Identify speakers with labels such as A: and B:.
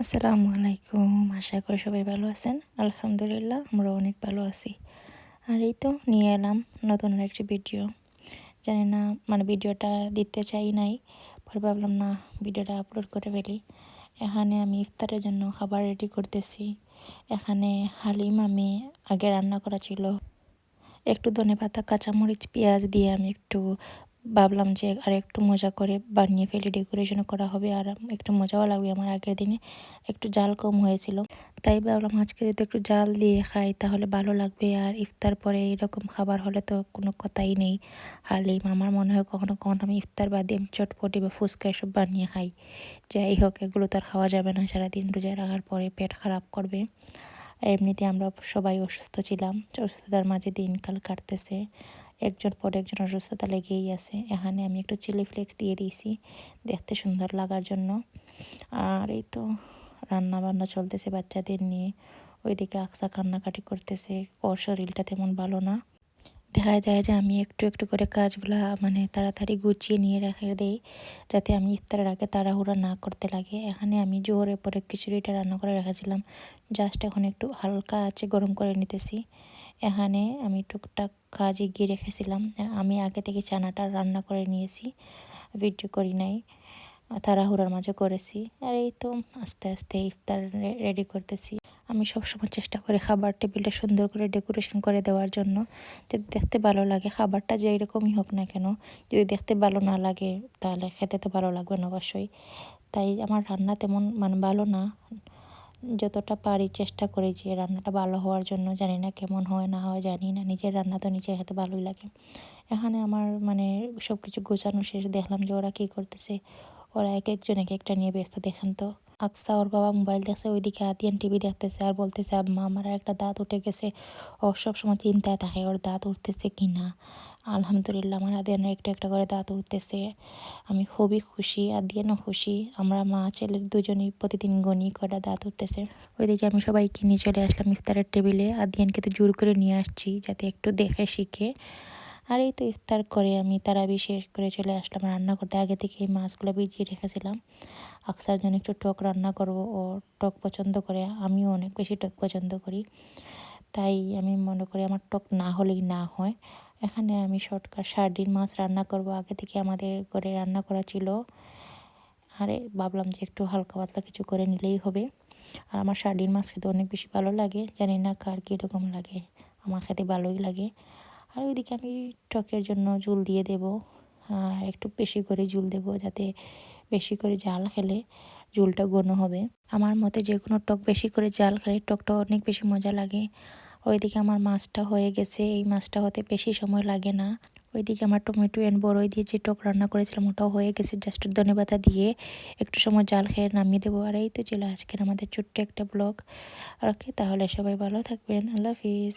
A: আসসালামু আলাইকুম, আশা করি সবাই ভালো আছেন। আলহামদুলিল্লাহ, আমরা অনেক ভালো আছি। আর এই তো নিয়ে এলাম নতুন একটি ভিডিও। জানি না মানে ভিডিওটা দিতে চাই নাই, পরে ভাবলাম না, ভিডিওটা আপলোড করে ফেলি। এখানে আমি ইফতারের জন্য খাবার রেডি করতেছি। এখানে হালিম আমি আগে রান্না করা ছিল। একটু ধনে পাতা কাঁচামরিচ, পেঁয়াজ দিয়ে আমি একটু ভাবলাম যে আর একটু মজা করে বানিয়ে ফেলি ডেকোরেশন করা হবে। আর একটু মজাও লাগবে আমার আগের দিনে। একটু জাল কম হয়েছিল। তাই ভাবলাম আজকে যদি একটু জাল দিয়ে খাই তাহলে ভালো লাগবে। আর ইফতার পরে এরকম খাবার হলে তো কোনো কথাই নেই। হালিম আমার মনে হয় কখনো কখনো আমি ইফতার বাদে চটপটি বা ফুচকা এসব বানিয়ে খাই। যাই হোক, এগুলো তো আর খাওয়া যাবে না। সারাদিন রোজায় রাখার পরে পেট খারাপ করবে। এমনিতে আমরা সবাই অসুস্থ ছিলাম। অসুস্থতার মাঝে দিনকাল কাটতেছে। একজন পর একজন অসুস্থতা লেগেই আছে। এখানে আমি একটু চিলি ফ্লেক্স দিয়ে দিয়েছি, দেখতে সুন্দর লাগার জন্য। আর এই তো রান্না বান্না চলতেছে বাচ্চাদের নিয়ে। ওইদিকে আকসা কান্নাকাটি করতেছে, ওর শরীরটা তেমন ভালো না। দেখা যায় যে আমি একটু একটু করে কাজগুলা মানে তাড়াতাড়ি গুছিয়ে নিয়ে রেখে দেই, যাতে আমি ইফতারের আগে তাড়াহুড়া না করতে লাগে। এখানে আমি জোরে পরে খিচুড়িটা রান্না করে রেখেছিলাম। জাস্ট এখন একটু হালকা আছে, গরম করে নিতেছি। এখানে আমি টুকটাক কাজ এগিয়ে রেখেছিলাম। আমি আগে থেকে চানাটা রান্না করে নিয়েছি, ভিডিও করি নাই, তাড়াহুড়ার মাঝে করেছি। আর এই তো আস্তে আস্তে ইফতার রেডি করতেছি। আমি সবসময় চেষ্টা করি খাবার টেবিলটা সুন্দর করে ডেকোরেশন করে দেওয়ার জন্য। যদি দেখতে ভালো লাগে, খাবারটা যে এরকমই হোক না কেন, যদি দেখতে ভালো না লাগে, তাহলে খেতে তো ভালো লাগবে না অবশ্যই। তাই আমার রান্না তেমন মানে ভালো না। যতটা পারি চেষ্টা করি যে রান্নাটা ভালো হওয়ার জন্য। জানি না কেমন হয়, না হয়, জানি না। নিজের রান্না তো নিজে খেতে ভালোই লাগে। এখানে আমার মানে সব কিছু গোছানো শেষ। দেখলাম যে ওরা কী করতেছে। ওরা এক একজন এক একটা নিয়ে ব্যস্ত, দেখেন তো। আকসা, ওর বাবা মোবাইল দেখছে, ওইদিকে আদিয়ান টিভি দেখতেছে আর বলতেছে, আম্মা, আমার একটা দাঁত উঠে গেছে। ও সবসময় চিন্তায় থাকে, ওর দাঁত উঠতেছে কি না? আলহামদুলিল্লাহ আমার আদিয়ানো একটু একটা করে দাঁত উঠতেছে আমি খুবই খুশি, আদিয়ানও খুশি। আমরা মা ছেলের দুজনই প্রতিদিন গণি কটা দাঁত উঠতেছে ওইদিকে আমি সবাইকে নিয়ে চলে আসলাম ইফতারের টেবিলে। আদিয়ানকে তো জোর করে নিয়ে আসছি, যাতে একটু দেখে শিখে। আর এই তো ইফতার করে আমি তারা বিশেষ করে চলে আসলাম রান্না করতে। আগে থেকে এই মাছগুলো ভিজিয়ে রেখেছিলাম। আকসার জন্য একটু টক রান্না করব, ও টক পছন্দ করে, আমিও অনেক বেশি টক পছন্দ করি। তাই আমি মনে করি আমার টক না হলেই না হয়। এখানে আমি শর্টকাট সার্ডিন মাছ রান্না করব। আগে থেকে আমাদের ঘরে রান্না করা ছিল। আরে, ভাবলাম যে একটু হালকা পাতলা কিছু করে নিলেই হবে। আর আমার সার্ডিন মাছ খেতে অনেক বেশি ভালো লাগে। জানি না কার কীরকম লাগে। আমার খেতে ভালোই লাগে। আর ওইদিকে আমি টকের জন্য জুল দিয়ে দেব। আর একটু বেশি করে জুল দেব যাতে বেশি করে জাল খেলে ঝুলটা ঘন হবে। আমার মতে যে কোনো টক বেশি করে জাল খেলে টকটা অনেক বেশি মজা লাগে। ওইদিকে আমার মাছটা হয়ে গেছে, এই মাছটা হতে বেশি সময় লাগে না। ওইদিকে আমার টমেটো এন বড়ই দিয়ে যে টক রান্না করেছিলাম, ওটাও হয়ে গেছে জাস্ট ধনেপাতা দিয়ে একটু সময় জাল খেয়ে নামিয়ে দেবো। আর এই তো ছিল আজকের আমাদের ছোট্ট একটা ব্লগ। ওকে, তাহলে সবাই ভালো থাকবেন। আল্লাহ হাফিজ।